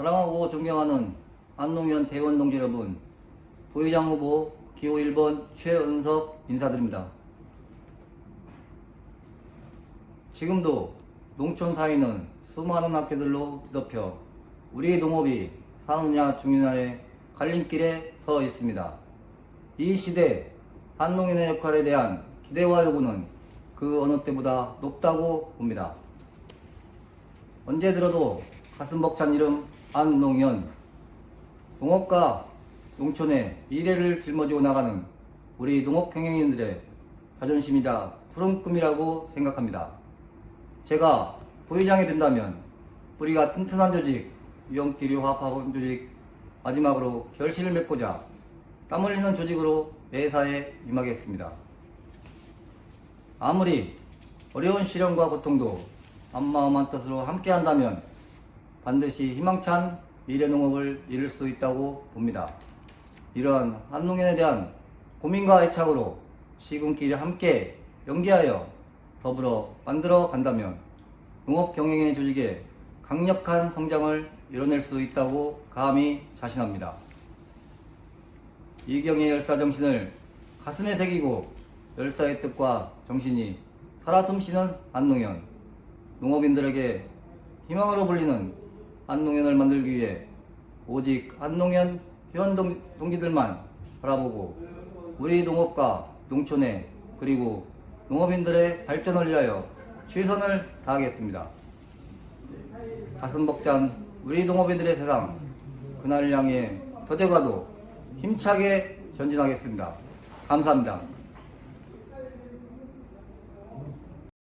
사랑하고 존경하는 안농현 대원 동지 여러분, 부의장 후보 기호 1번 최은석 인사드립니다. 지금도 농촌 사이는 수많은 학교들로 뒤덮여 우리 농업이 사느냐 죽느냐의 갈림길에 서 있습니다. 이 시대 한농인의 역할에 대한 기대와 요구는 그 어느 때보다 높다고 봅니다. 언제 들어도 가슴 벅찬 이름 안농현 농업과 농촌의 미래를 짊어지고 나가는 우리 농업 경영인들의 자존심이자 푸른 꿈이라고 생각합니다. 제가 부의장이 된다면 뿌리가 튼튼한 조직, 유형끼리 화합하는 조직, 마지막으로 결실을 맺고자 땀 흘리는 조직으로 매사에 임하겠습니다. 아무리 어려운 시련과 고통도 한마음 한 뜻으로 함께 한다면 반드시 희망찬 미래 농업을 이룰 수 있다고 봅니다. 이러한 한농인에 대한 고민과 애착으로 시군끼리 함께 연계하여 더불어 만들어 간다면 농업 경영의 조직에 강력한 성장을 이뤄낼 수 있다고 감히 자신합니다. 이경의 열사 정신을 가슴에 새기고 열사의 뜻과 정신이 살아 숨쉬는 안농현 농업인들에게 희망으로 불리는 안농현을 만들기 위해 오직 안농현 회원 동- 동지들만 바라보고 우리 농업과 농촌의 그리고 농업인들의 발전을 위하여 최선을 다하겠습니다. 가슴 벅찬 우리 농업인들의 세상 그날을 향해 더뎌가도 힘차게 전진하겠습니다. 감사합니다.